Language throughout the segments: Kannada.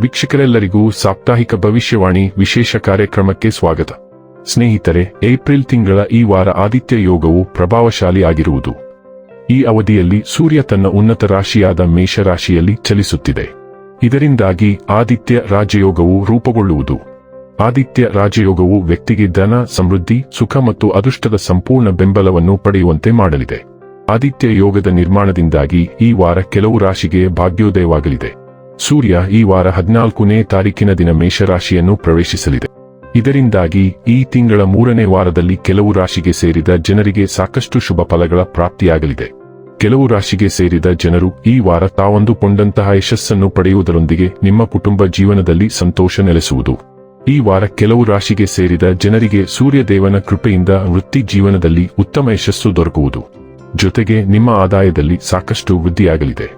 ವೀಕ್ಷಕರೆಲ್ಲರಿಗೂ ಸಾಪ್ತಾಹಿಕ ಭವಿಷ್ಯವಾಣಿ ವಿಶೇಷ ಕಾರ್ಯಕ್ರಮಕ್ಕೆ ಸ್ವಾಗತ. ಸ್ನೇಹಿತರೆ, ಏಪ್ರಿಲ್ ತಿಂಗಳ ಈ ವಾರ ಆದಿತ್ಯ ಯೋಗವು ಪ್ರಭಾವಶಾಲಿ ಆಗಿರುವುದು. ಈ ಅವಧಿಯಲ್ಲಿ ಸೂರ್ಯ ತನ್ನ ಉನ್ನತ ರಾಶಿಯಾದ ಮೇಷರಾಶಿಯಲ್ಲಿ ಚಲಿಸುತ್ತಿದೆ. ಇದರಿಂದಾಗಿ ಆದಿತ್ಯ ರಾಜಯೋಗವು ರೂಪುಗೊಳ್ಳುವುದು. ಆದಿತ್ಯ ರಾಜಯೋಗವು ವ್ಯಕ್ತಿಗೆ ಧನ, ಸಮೃದ್ಧಿ, ಸುಖ ಮತ್ತು ಅದೃಷ್ಟದ ಸಂಪೂರ್ಣ ಬೆಂಬಲವನ್ನು ಪಡೆಯುವಂತೆ ಮಾಡಲಿದೆ. ಆದಿತ್ಯ ಯೋಗದ ನಿರ್ಮಾಣದಿಂದಾಗಿ ಈ ವಾರ ಕೆಲವು ರಾಶಿಗೆ ಭಾಗ್ಯೋದಯವಾಗಲಿದೆ. ಸೂರ್ಯ ಈ ವಾರ ಹದಿನಾಲ್ಕನೇ ತಾರೀಕಿನ ದಿನ ಮೇಷರಾಶಿಯನ್ನು ಪ್ರವೇಶಿಸಲಿದೆ. ಇದರಿಂದಾಗಿ ಈ ತಿಂಗಳ ಮೂರನೇ ವಾರದಲ್ಲಿ ಕೆಲವು ರಾಶಿಗೆ ಸೇರಿದ ಜನರಿಗೆ ಸಾಕಷ್ಟು ಶುಭ ಫಲಗಳ ಪ್ರಾಪ್ತಿಯಾಗಲಿದೆ. ಕೆಲವು ರಾಶಿಗೆ ಸೇರಿದ ಜನರು ಈ ವಾರ ತಾವಂದುಕೊಂಡಂತಹ ಯಶಸ್ಸನ್ನು ಪಡೆಯುವುದರೊಂದಿಗೆ ನಿಮ್ಮ ಕುಟುಂಬ ಜೀವನದಲ್ಲಿ ಸಂತೋಷ ನೆಲೆಸುವುದು. ಈ ವಾರ ಕೆಲವು ರಾಶಿಗೆ ಸೇರಿದ ಜನರಿಗೆ ಸೂರ್ಯದೇವನ ಕೃಪೆಯಿಂದ ವೃತ್ತಿ ಜೀವನದಲ್ಲಿ ಉತ್ತಮ ಯಶಸ್ಸು ದೊರಕುವುದು. ಜೊತೆಗೆ ನಿಮ್ಮ ಆದಾಯದಲ್ಲಿ ಸಾಕಷ್ಟು ವೃದ್ಧಿಯಾಗಲಿದೆ.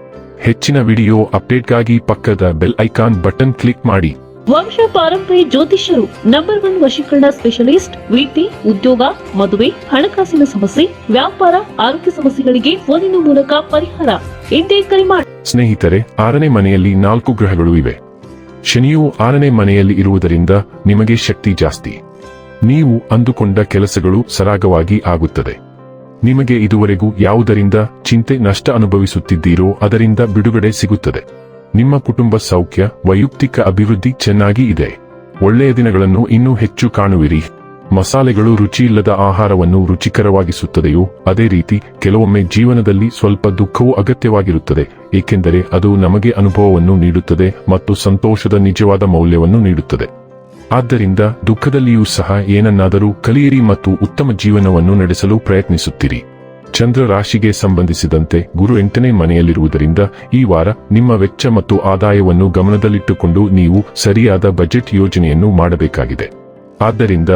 ಹೆಚ್ಚಿನ ವಿಡಿಯೋ ಅಪ್ಡೇಟ್ಗಾಗಿ ಪಕ್ಕದ ಬೆಲ್ ಐಕಾನ್ ಬಟನ್ ಕ್ಲಿಕ್ ಮಾಡಿ. ವಂಶ ಪಾರಂಪರ್ಯ ಜ್ಯೋತಿಷ್ಯರು ನಂಬರ್ ಒನ್ ವಶೀಕರಣ ಸ್ಪೆಷಲಿಸ್ಟ್ ವೀತಿ ಉದ್ಯೋಗ ಮದುವೆ ಹಣಕಾಸಿನ ಸಮಸ್ಯೆ ವ್ಯಾಪಾರ ಆರೋಗ್ಯ ಸಮಸ್ಯೆಗಳಿಗೆ ಫೋನಿನ ಮೂಲಕ ಪರಿಹಾರ. ಇಂದೇ ಕರೆ ಮಾಡಿ ಸ್ನೇಹಿತರೆ ಆರನೇ ಮನೆಯಲ್ಲಿ ನಾಲ್ಕು ಗ್ರಹಗಳು ಇವೆ. ಶನಿಯು ಆರನೇ ಮನೆಯಲ್ಲಿ ಇರುವುದರಿಂದ ನಿಮಗೆ ಶಕ್ತಿ ಜಾಸ್ತಿ. ನೀವು ಅಂದುಕೊಂಡ ಕೆಲಸಗಳು ಸರಾಗವಾಗಿ ಆಗುತ್ತದೆ. ನಿಮಗೆ ಇದುವರೆಗೂ ಯಾವುದರಿಂದ ಚಿಂತೆ ನಷ್ಟ ಅನುಭವಿಸುತ್ತಿದ್ದೀರೋ ಅದರಿಂದ ಬಿಡುಗಡೆ ಸಿಗುತ್ತದೆ. ನಿಮ್ಮ ಕುಟುಂಬ ಸೌಖ್ಯ, ವೈಯಕ್ತಿಕ ಅಭಿವೃದ್ಧಿ ಚೆನ್ನಾಗಿ ಇದೆ. ಒಳ್ಳೆಯ ದಿನಗಳನ್ನು ಇನ್ನೂ ಹೆಚ್ಚು ಕಾಣುವಿರಿ. ಮಸಾಲೆಗಳು ರುಚಿಯಿಲ್ಲದ ಆಹಾರವನ್ನು ರುಚಿಕರವಾಗಿಸುತ್ತದೆಯೋ, ಅದೇ ರೀತಿ ಕೆಲವೊಮ್ಮೆ ಜೀವನದಲ್ಲಿ ಸ್ವಲ್ಪ ದುಃಖವೂ ಅಗತ್ಯವಾಗಿರುತ್ತದೆ, ಏಕೆಂದರೆ ಅದು ನಮಗೆ ಅನುಭವವನ್ನು ನೀಡುತ್ತದೆ ಮತ್ತು ಸಂತೋಷದ ನಿಜವಾದ ಮೌಲ್ಯವನ್ನು ನೀಡುತ್ತದೆ. ಆದ್ದರಿಂದ ದುಃಖದಲ್ಲಿಯೂ ಸಹ ಏನನ್ನಾದರೂ ಕಲಿಯಿರಿ ಮತ್ತು ಉತ್ತಮ ಜೀವನವನ್ನು ನಡೆಸಲು ಪ್ರಯತ್ನಿಸುತ್ತಿರಿ. ಚಂದ್ರ ರಾಶಿಗೆ ಸಂಬಂಧಿಸಿದಂತೆ ಗುರು ಎಂಟನೇ ಮನೆಯಲ್ಲಿರುವುದರಿಂದ ಈ ವಾರ ನಿಮ್ಮ ವೆಚ್ಚ ಮತ್ತು ಆದಾಯವನ್ನು ಗಮನದಲ್ಲಿಟ್ಟುಕೊಂಡು ನೀವು ಸರಿಯಾದ ಬಜೆಟ್ ಯೋಜನೆಯನ್ನು ಮಾಡಬೇಕಾಗಿದೆ. ಆದ್ದರಿಂದ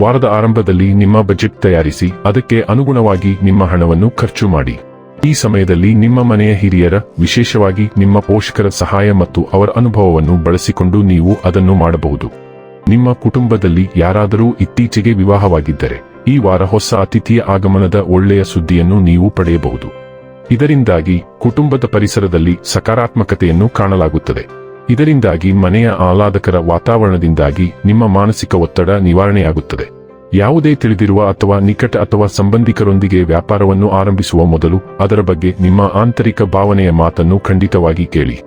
ವಾರದ ಆರಂಭದಲ್ಲಿ ನಿಮ್ಮ ಬಜೆಟ್ ತಯಾರಿಸಿ ಅದಕ್ಕೆ ಅನುಗುಣವಾಗಿ ನಿಮ್ಮ ಹಣವನ್ನು ಖರ್ಚು ಮಾಡಿ. ಈ ಸಮಯದಲ್ಲಿ ನಿಮ್ಮ ಮನೆಯ ಹಿರಿಯರ, ವಿಶೇಷವಾಗಿ ನಿಮ್ಮ ಪೋಷಕರ ಸಹಾಯ ಮತ್ತು ಅವರ ಅನುಭವವನ್ನು ಬಳಸಿಕೊಂಡು ನೀವು ಅದನ್ನು ಮಾಡಬಹುದು. ನಿಮ್ಮ ಕುಟುಂಬದಲ್ಲಿ ಯಾರಾದರೂ ಇತ್ತೀಚೆಗೆ ವಿವಾಹವಾಗಿದ್ದರೆ, ಈ ವಾರ ಹೊಸ ಅತಿಥಿಯ ಆಗಮನದ ಒಳ್ಳೆಯ ಸುದ್ದಿಯನ್ನು ನೀವು ಪಡೆಯಬಹುದು. ಇದರಿಂದಾಗಿ ಕುಟುಂಬದ ಪರಿಸರದಲ್ಲಿ ಸಕಾರಾತ್ಮಕತೆಯನ್ನು ಕಾಣಲಾಗುತ್ತದೆ. ಇದರಿಂದಾಗಿ ಮನೆಯ ಆಹ್ಲಾದಕರ ವಾತಾವರಣದಿಂದಾಗಿ ನಿಮ್ಮ ಮಾನಸಿಕ ಒತ್ತಡ ನಿವಾರಣೆಯಾಗುತ್ತದೆ. ಯಾವುದೇ ತಿಳಿದಿರುವ ಅಥವಾ ನಿಕಟ ಅಥವಾ ಸಂಬಂಧಿಕರೊಂದಿಗೆ ವ್ಯಾಪಾರವನ್ನು ಆರಂಭಿಸುವ ಮೊದಲು ಅದರ ಬಗ್ಗೆ ನಿಮ್ಮ ಆಂತರಿಕ ಭಾವನೆಯ ಮಾತನ್ನು ಖಂಡಿತವಾಗಿ ಕೇಳಿ.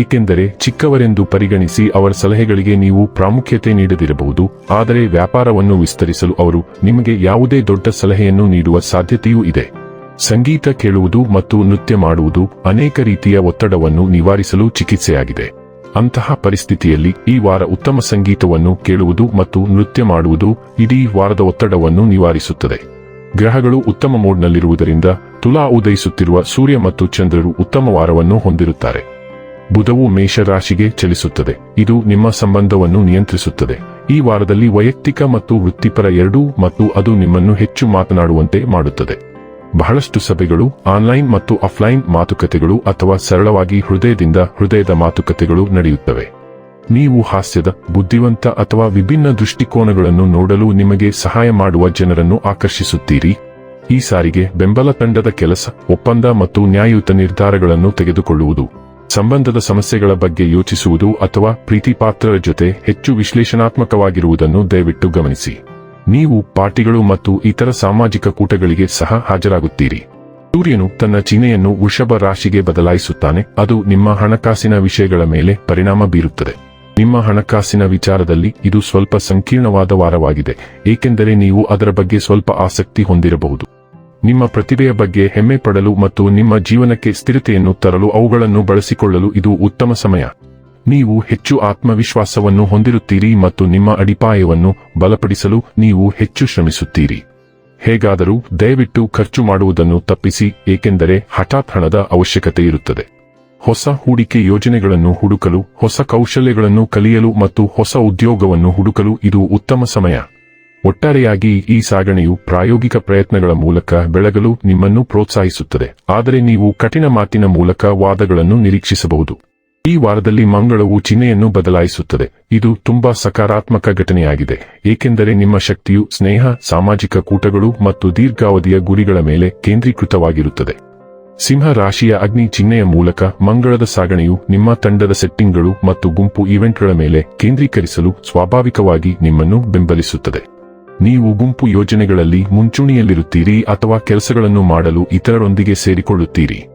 ಏಕೆಂದರೆ ಚಿಕ್ಕವರೆಂದು ಪರಿಗಣಿಸಿ ಅವರ ಸಲಹೆಗಳಿಗೆ ನೀವು ಪ್ರಾಮುಖ್ಯತೆ ನೀಡದಿರಬಹುದು, ಆದರೆ ವ್ಯಾಪಾರವನ್ನು ವಿಸ್ತರಿಸಲು ಅವರು ನಿಮಗೆ ಯಾವುದೇ ದೊಡ್ಡ ಸಲಹೆಯನ್ನು ನೀಡುವ ಸಾಧ್ಯತೆಯೂ ಇದೆ. ಸಂಗೀತ ಕೇಳುವುದು ಮತ್ತು ನೃತ್ಯ ಮಾಡುವುದು ಅನೇಕ ರೀತಿಯ ಒತ್ತಡವನ್ನು ನಿವಾರಿಸಲು ಚಿಕಿತ್ಸೆಯಾಗಿದೆ. ಅಂತಹ ಪರಿಸ್ಥಿತಿಯಲ್ಲಿ ಈ ವಾರ ಉತ್ತಮ ಸಂಗೀತವನ್ನು ಕೇಳುವುದು ಮತ್ತು ನೃತ್ಯ ಮಾಡುವುದು ಇಡೀ ವಾರದ ಒತ್ತಡವನ್ನು ನಿವಾರಿಸುತ್ತದೆ. ಗ್ರಹಗಳು ಉತ್ತಮ ಮೋಡ್ನಲ್ಲಿರುವುದರಿಂದ ತುಲಾ ಉದಯಿಸುತ್ತಿರುವ ಸೂರ್ಯ ಮತ್ತು ಚಂದ್ರರು ಉತ್ತಮ ವಾರವನ್ನು ಹೊಂದಿರುತ್ತಾರೆ. ಬುಧವು ಮೇಷರಾಶಿಗೆ ಚಲಿಸುತ್ತದೆ. ಇದು ನಿಮ್ಮ ಸಂಬಂಧವನ್ನು ನಿಯಂತ್ರಿಸುತ್ತದೆ. ಈ ವಾರದಲ್ಲಿ ವೈಯಕ್ತಿಕ ಮತ್ತು ವೃತ್ತಿಪರ ಎರಡೂ ಮತ್ತು ಅದು ನಿಮ್ಮನ್ನು ಹೆಚ್ಚು ಮಾತನಾಡುವಂತೆ ಮಾಡುತ್ತದೆ. ಬಹಳಷ್ಟು ಸಭೆಗಳು, ಆನ್ಲೈನ್ ಮತ್ತು ಆಫ್ಲೈನ್ ಮಾತುಕತೆಗಳು ಅಥವಾ ಸರಳವಾಗಿ ಹೃದಯದಿಂದ ಹೃದಯದ ಮಾತುಕತೆಗಳು ನಡೆಯುತ್ತವೆ. ನೀವು ಹಾಸ್ಯದ, ಬುದ್ಧಿವಂತ ಅಥವಾ ವಿಭಿನ್ನ ದೃಷ್ಟಿಕೋನಗಳನ್ನು ನೋಡಲು ನಿಮಗೆ ಸಹಾಯ ಮಾಡುವ ಜನರನ್ನು ಆಕರ್ಷಿಸುತ್ತೀರಿ. ಈ ಸಾರಿಗೆ ಬೆಂಬಲ ತಂಡದ ಕೆಲಸ, ಒಪ್ಪಂದ ಮತ್ತು ನ್ಯಾಯಯುತ ನಿರ್ಧಾರಗಳನ್ನು ತೆಗೆದುಕೊಳ್ಳುವುದು. ಸಂಬಂಧದ ಸಮಸ್ಯೆಗಳ ಬಗ್ಗೆ ಯೋಚಿಸುವುದು ಅಥವಾ ಪ್ರೀತಿಪಾತ್ರರ ಜೊತೆ ಹೆಚ್ಚು ವಿಶ್ಲೇಷಣಾತ್ಮಕವಾಗಿರುವುದನ್ನು ದಯವಿಟ್ಟು ಗಮನಿಸಿ. ನೀವು ಪಾರ್ಟಿಗಳು ಮತ್ತು ಇತರ ಸಾಮಾಜಿಕ ಕೂಟಗಳಿಗೆ ಸಹ ಹಾಜರಾಗುತ್ತೀರಿ. ಸೂರ್ಯನು ತನ್ನ ಚಿಹ್ನೆಯನ್ನು ವೃಷಭ ರಾಶಿಗೆ ಬದಲಾಯಿಸುತ್ತಾನೆ. ಅದು ನಿಮ್ಮ ಹಣಕಾಸಿನ ವಿಷಯಗಳ ಮೇಲೆ ಪರಿಣಾಮ ಬೀರುತ್ತದೆ. ನಿಮ್ಮ ಹಣಕಾಸಿನ ವಿಚಾರದಲ್ಲಿ ಇದು ಸ್ವಲ್ಪ ಸಂಕೀರ್ಣವಾದ ವಾರವಾಗಿದೆ, ಏಕೆಂದರೆ ನೀವು ಅದರ ಬಗ್ಗೆ ಸ್ವಲ್ಪ ಆಸಕ್ತಿ ಹೊಂದಿರಬಹುದು. ನಿಮ್ಮ ಪ್ರತಿಭೆಯ ಬಗ್ಗೆ ಹೆಮ್ಮೆ ಪಡಲು ಮತ್ತು ನಿಮ್ಮ ಜೀವನಕ್ಕೆ ಸ್ಥಿರತೆಯನ್ನು ತರಲು ಅವುಗಳನ್ನು ಬಳಸಿಕೊಳ್ಳಲು ಇದು ಉತ್ತಮ ಸಮಯ. ನೀವು ಹೆಚ್ಚು ಆತ್ಮವಿಶ್ವಾಸವನ್ನು ಹೊಂದಿರುತ್ತೀರಿ ಮತ್ತು ನಿಮ್ಮ ಅಡಿಪಾಯವನ್ನು ಬಲಪಡಿಸಲು ನೀವು ಹೆಚ್ಚು ಶ್ರಮಿಸುತ್ತೀರಿ. ಹೇಗಾದರೂ ದಯವಿಟ್ಟು ಖರ್ಚು ಮಾಡುವುದನ್ನು ತಪ್ಪಿಸಿ, ಏಕೆಂದರೆ ಹಠಾತ್ ಹಣದ ಅವಶ್ಯಕತೆ ಇರುತ್ತದೆ. ಹೊಸ ಹೂಡಿಕೆ ಯೋಜನೆಗಳನ್ನು ಹುಡುಕಲು, ಹೊಸ ಕೌಶಲ್ಯಗಳನ್ನು ಕಲಿಯಲು ಮತ್ತು ಹೊಸ ಉದ್ಯೋಗವನ್ನು ಹುಡುಕಲು ಇದು ಉತ್ತಮ ಸಮಯ. ಒಟ್ಟಾರೆಯಾಗಿ ಈ ಸಾಗಣೆಯು ಪ್ರಾಯೋಗಿಕ ಪ್ರಯತ್ನಗಳ ಮೂಲಕ ಬೆಳಗಲು ನಿಮ್ಮನ್ನು ಪ್ರೋತ್ಸಾಹಿಸುತ್ತದೆ. ಆದರೆ ನೀವು ಕಠಿಣ ಮಾತಿನ ಮೂಲಕ ವಾದಗಳನ್ನು ನಿರೀಕ್ಷಿಸಬಹುದು. ಈ ವಾರದಲ್ಲಿ ಮಂಗಳವು ಚಿಹ್ನೆಯನ್ನು ಬದಲಾಯಿಸುತ್ತದೆ. ಇದು ತುಂಬಾ ಸಕಾರಾತ್ಮಕ ಘಟನೆಯಾಗಿದೆ. ಏಕೆಂದರೆ ನಿಮ್ಮ ಶಕ್ತಿಯು ಸ್ನೇಹ, ಸಾಮಾಜಿಕ ಕೂಟಗಳು ಮತ್ತು ದೀರ್ಘಾವಧಿಯ ಗುರಿಗಳ ಮೇಲೆ ಕೇಂದ್ರೀಕೃತವಾಗಿರುತ್ತದೆ. ಸಿಂಹ ರಾಶಿಯ ಅಗ್ನಿ ಚಿಹ್ನೆಯ ಮೂಲಕ ಮಂಗಳದ ಸಾಗಣೆಯು ನಿಮ್ಮ ತಂಡದ ಸೆಟ್ಟಿಂಗ್ಗಳು ಮತ್ತು ಗುಂಪು ಈವೆಂಟ್ಗಳ ಮೇಲೆ ಕೇಂದ್ರೀಕರಿಸಲು ಸ್ವಾಭಾವಿಕವಾಗಿ ನಿಮ್ಮನ್ನು ಬೆಂಬಲಿಸುತ್ತದೆ. ನೀವು ಗುಂಪು ಯೋಜನೆಗಳಲ್ಲಿ ಮುಂಚೂಣಿಯಲ್ಲಿರುತ್ತೀರಿ ಅಥವಾ ಕೆಲಸಗಳನ್ನು ಮಾಡಲು ಇತರರೊಂದಿಗೆ ಸೇರಿಕೊಳ್ಳುತ್ತೀರಿ.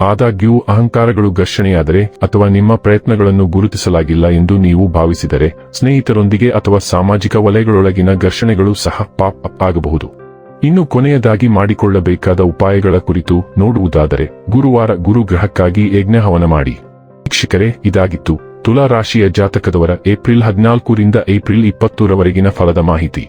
ಆದಾಗ್ಯೂ, ಅಹಂಕಾರಗಳು ಘರ್ಷಣೆಯಾದರೆ ಅಥವಾ ನಿಮ್ಮ ಪ್ರಯತ್ನಗಳನ್ನು ಗುರುತಿಸಲಾಗಿಲ್ಲ ಎಂದು ನೀವು ಭಾವಿಸಿದರೆ, ಸ್ನೇಹಿತರೊಂದಿಗೆ ಅಥವಾ ಸಾಮಾಜಿಕ ವಲಯಗಳೊಳಗಿನ ಘರ್ಷಣೆಗಳು ಸಹ ಪಾಪ್ ಅಪ್ ಆಗಬಹುದು. ಇನ್ನು ಕೊನೆಯದಾಗಿ ಮಾಡಿಕೊಳ್ಳಬೇಕಾದ ಉಪಾಯಗಳ ಕುರಿತು ನೋಡುವುದಾದರೆ, ಗುರುವಾರ ಗುರುಗ್ರಹಕ್ಕಾಗಿ ಯಜ್ಞಹವನ ಮಾಡಿ. ವೀಕ್ಷಕರೇ, ಇದಾಗಿತ್ತು. ತುಲಾ ರಾಶಿಯ ಜಾತಕದವರ ಏಪ್ರಿಲ್ ಹದಿನಾಲ್ಕರಿಂದ ಏಪ್ರಿಲ್ ಇಪ್ಪತ್ತೂರವರೆಗಿನ ಫಲದ ಮಾಹಿತಿ.